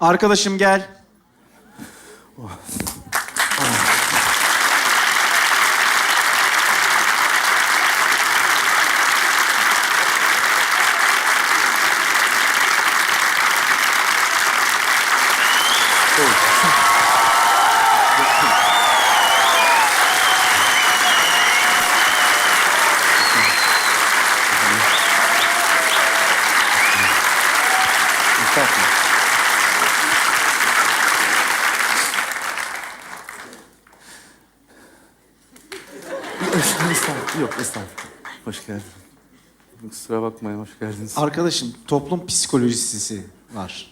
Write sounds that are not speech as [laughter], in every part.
Arkadaşım gel. Estağfurullah. Estağfurullah. Yok estağfurullah. Hoş geldin. Kusura bakmayın hoş geldiniz. Arkadaşım toplum psikolojisi var.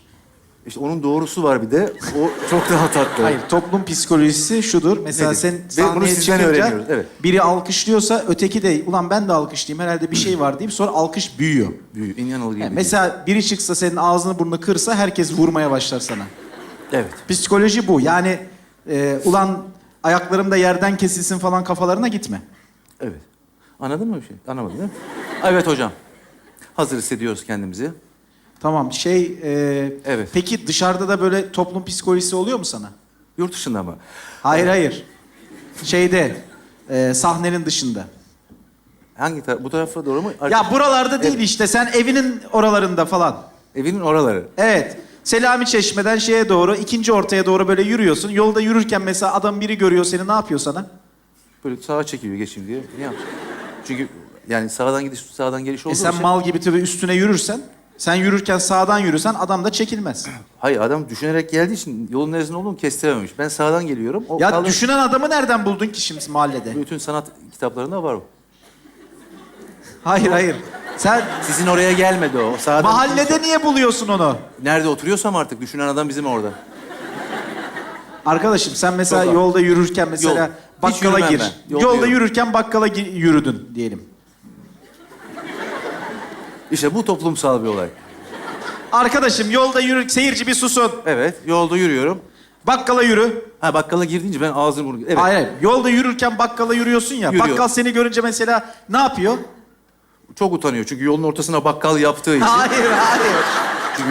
İşte onun doğrusu var bir de. O çok daha tatlı. Hayır, toplum psikolojisi şudur. Mesela Nedir? sen Ve sahneye bunu sizden çıkınca öğreniyoruz, evet. biri alkışlıyorsa öteki de ulan ben de alkışlayayım herhalde bir şey var deyip sonra alkış büyüyor. Büyü, inanılır gibi. Yani mesela biri çıksa senin ağzını burnunu kırsa herkes vurmaya başlar sana. Evet. Psikoloji bu. Yani e, ulan ayaklarım da yerden kesilsin falan kafalarına gitme. Evet. Anladın mı bir şey? Anlamadın değil mi? Evet hocam. Hazır hissediyoruz kendimizi. Tamam şey e, Evet. peki dışarıda da böyle toplum psikolojisi oluyor mu sana? Yurt dışında mı? Hayır hayır. Şeyde e, sahnenin dışında. Hangi taraf? Bu tarafa doğru mu? Arka- Ya buralarda değil işte sen evinin oralarında falan. Evinin oraları. Evet. Selami Çeşme'den şeye doğru, ikinci ortaya doğru böyle yürüyorsun. Yolda yürürken mesela adam biri görüyor seni ne yapıyor sana? Böyle sağa çekiyor geçeyim diye. Ne yapacak? Çünkü yani sağdan gidiş sağdan geliş olduğu E sen için... mal gibi tabii üstüne yürürsen, sen yürürken sağdan yürürsen adam da çekilmez. [clears throat] Hayır adam düşünerek geldiği için yolun neresinde olduğunu kestirememiş. Ben sağdan geliyorum. O Ya kaldı- düşünen adamı nereden buldun ki şimdi mahallede? Bütün sanat kitaplarında var o. Hayır hayır. Sen Sizin oraya gelmedi o. Sağdan... mahallede niye buluyorsun onu? Nerede oturuyorsam artık düşünen adam bizim orada. Arkadaşım sen mesela Yolda. yolda yürürken mesela Yol. Bakkala yürümem gir. ben. Yolda Yolda yürürken bakkala gi- yürüdün diyelim. İşte bu toplumsal bir olay. Arkadaşım yolda yürür, seyirci bir susun. Evet, yolda yürüyorum. Bakkala yürü. Ha bakkala girdince ben ağzını burnu... Evet. Hayır, hayır. Yolda yürürken bakkala yürüyorsun ya. Yürüyor. Bakkal seni görünce mesela ne yapıyor? Çok utanıyor çünkü yolun ortasına bakkal yaptığı için. Hayır, hayır.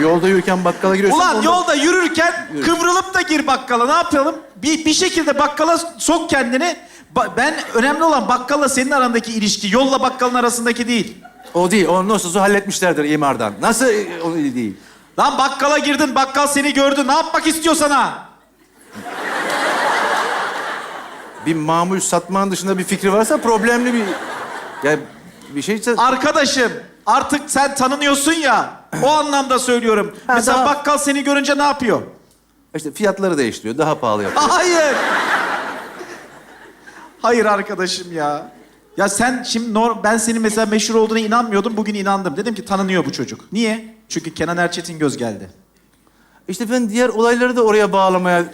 Yolda yürürken bakkala giriyorsun. Ulan yolda yürürken Yürü. kıvrılıp da gir bakkala. Ne yapalım? Bir, bir şekilde bakkala sok kendini. Ba- ben önemli olan bakkalla senin arandaki ilişki. Yolla bakkalın arasındaki değil. O değil, onu nasılsa halletmişlerdir imardan. Nasıl e, o değil? Lan bakkala girdin, bakkal seni gördü. Ne yapmak istiyor sana? Bir mamul satmanın dışında bir fikri varsa problemli bir... Ya bir şey... Arkadaşım artık sen tanınıyorsun ya. O anlamda söylüyorum. Ha, Mesela daha- bakkal seni görünce ne yapıyor? İşte fiyatları değiştiriyor, daha pahalı yapıyor. Hayır. Hayır arkadaşım ya. Ya sen şimdi nor- ben senin mesela meşhur olduğuna inanmıyordum. Bugün inandım. Dedim ki tanınıyor bu çocuk. Niye? Çünkü Kenan Erçetin göz geldi. İşte ben diğer olayları da oraya bağlamaya...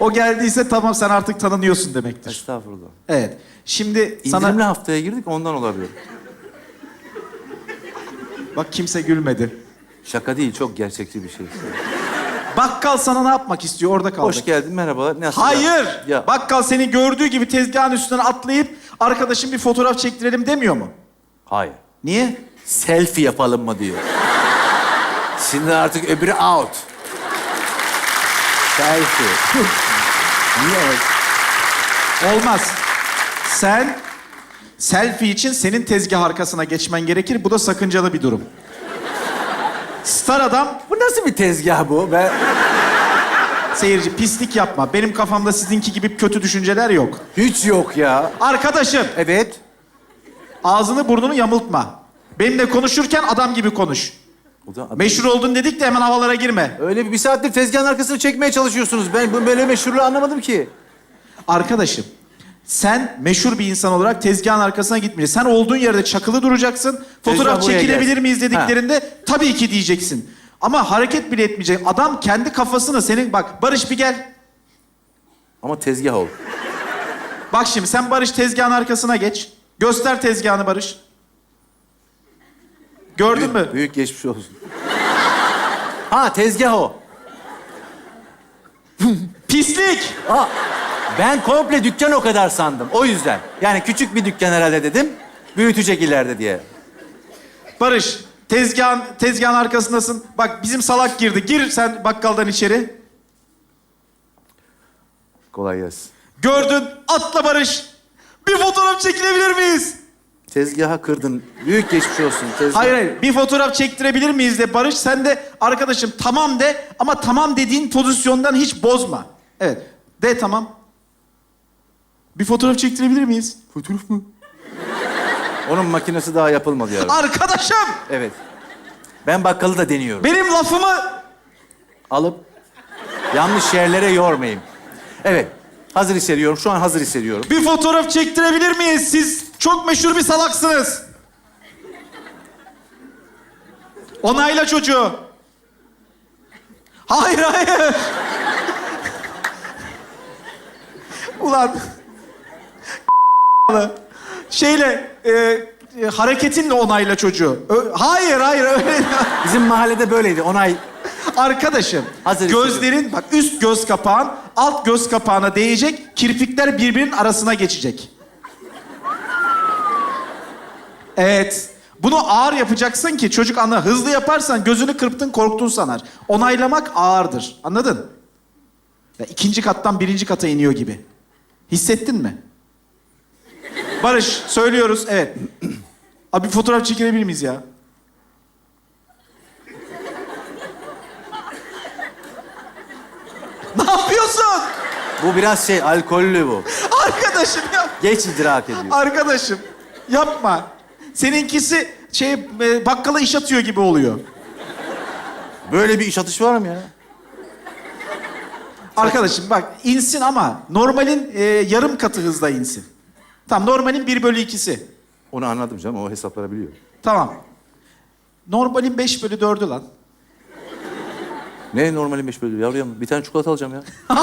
O geldiyse tamam sen artık tanınıyorsun demektir. Estağfurullah. Evet. Şimdi sana İndirimli haftaya girdik ondan olabilir. Bak kimse gülmedi. Şaka değil, çok gerçekçi bir şey. Bakkal sana ne yapmak istiyor? Orada kaldık. Hoş geldin, merhaba. Nasıl Hayır. Ya, Bakkal seni gördüğü gibi tezgahın üstüne atlayıp arkadaşım bir fotoğraf çektirelim demiyor mu? hayır. Niye? Selfie yapalım mı diyor. Şimdi artık öbürü out. Selfie. Niye? Olmaz. Sen selfie için senin tezgah arkasına geçmen gerekir. Bu da sakıncalı bir durum. Star adam Bu nasıl bir tezgah bu? Ben... seyirci pislik yapma. Benim kafamda sizinki gibi kötü düşünceler yok. Hiç yok ya. Arkadaşım Evet. ağzını burnunu yamultma. Benimle konuşurken adam gibi konuş. O da... Meşhur oldun dedik de hemen havalara girme. Öyle bir, bir saattir tezgahın arkasını çekmeye çalışıyorsunuz. Ben bu böyle meşhurluğu anlamadım ki. Arkadaşım sen meşhur bir insan olarak tezgahın arkasına gitmeyeceksin. Sen olduğun yerde çakılı duracaksın. Fotoğraf buraya çekilebilir gelsin. miyiz dediklerinde tabii ki diyeceksin. Ama hareket bile etmeyecek. Adam kendi kafasını senin bak Barış bir gel. Ama tezgah ol. Bak şimdi sen Barış tezgahın arkasına geç. Göster tezgahını Barış. Gördün mü? Büyük, büyük geçmiş olsun. ha tezgah o. [laughs] Pislik. Aa, ben komple dükkan o kadar sandım. O yüzden. Yani küçük bir dükkan herhalde dedim. Büyütecek ileride diye. Barış Tezgahın, tezgahın arkasındasın. Bak bizim salak girdi. Gir sen bakkaldan içeri. Kolay gelsin. Gördün. Atla Barış. Bir fotoğraf çekilebilir miyiz? Tezgaha kırdın. Büyük geçmiş olsun. Tezgah. Hayır hayır. Bir fotoğraf çektirebilir miyiz de Barış. Sen de arkadaşım tamam de ama tamam dediğin pozisyondan hiç bozma. Evet. De tamam. Bir fotoğraf çektirebilir miyiz? Fotoğraf mı? Onun makinesi daha yapılmadı ya. Arkadaşım Evet. Ben bakkalı da deniyorum. benim lafımı Alıp yanlış yerlere yormayayım. Evet. Hazır hissediyorum. Şu an hazır hissediyorum. bir fotoğraf çektirebilir miyiz? Siz çok meşhur bir salaksınız. Onayla çocuğu. Hayır hayır. Ulan. Şeyle e, e, hareketinle onayla çocuğu. Ö- hayır hayır öyle. Bizim mahallede böyleydi. Onay. Arkadaşım, Hazır gözlerin bak üst göz kapağın alt göz kapağına değecek, kirpikler birbirinin arasına geçecek. Evet. Bunu ağır yapacaksın ki çocuk anla. Hızlı yaparsan gözünü kırptın korktun sanar. Onaylamak ağırdır. Anladın? Ya ikinci kattan birinci kata iniyor gibi. Hissettin mi? Barış söylüyoruz evet. Abi bir fotoğraf çekilebilir miyiz ya? Ne yapıyorsun? Bu biraz şey alkollü bu. Arkadaşım ya. Geç idrak ediyor. Arkadaşım yapma. Seninkisi şey e, bakkala iş atıyor gibi oluyor. Böyle bir iş atışı var mı ya? Arkadaşım bak insin ama normalin e, yarım katı hızla insin. Tamam normalin bir bölü ikisi. Onu anladım canım. O hesapları biliyor. Tamam. Normalin beş bölü dördü lan. Ne normalin beş bölü yavrum? Bir tane çikolata alacağım ya. [laughs]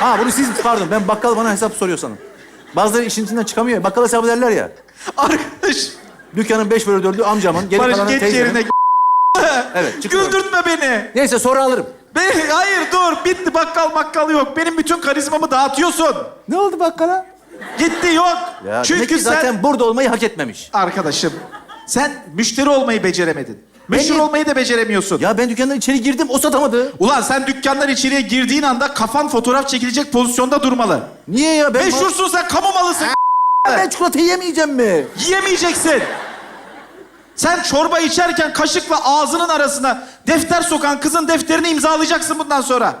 Ha bunu siz pardon. Ben bakkal bana hesap soruyor sanırım. Bazıları işin içinden çıkamıyor. Bakkal hesabı derler ya. Arkadaş Dükkanın beş bölü dördü amcamın. Geri Barış kalanı geç teyzemin. yerine. Evet çıkıyorum. Güldürtme beni. Neyse sonra alırım. beni. Hayır dur bitti bakkal bakkal yok. Benim bütün karizmamı dağıtıyorsun. Ne oldu bakkala? Gitti yok. Ya demek Çünkü ki sen... zaten burada olmayı hak etmemiş. Arkadaşım sen müşteri olmayı beceremedin. Meşhur Beni- olmayı da beceremiyorsun. Ya ben dükkandan içeri girdim o satamadı. Ulan sen dükkandan içeriye girdiğin anda kafan fotoğraf çekilecek pozisyonda durmalı. Niye ya? Ben Meşhursun sen kamu malısın. Ben çikolata yemeyeceğim mi? Yiyemeyeceksin. Sen çorba içerken kaşıkla ağzının arasına defter sokan kızın defterini imzalayacaksın bundan sonra.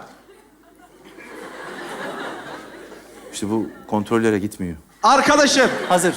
İşte bu kontrollere gitmiyor. Arkadaşım Hazır.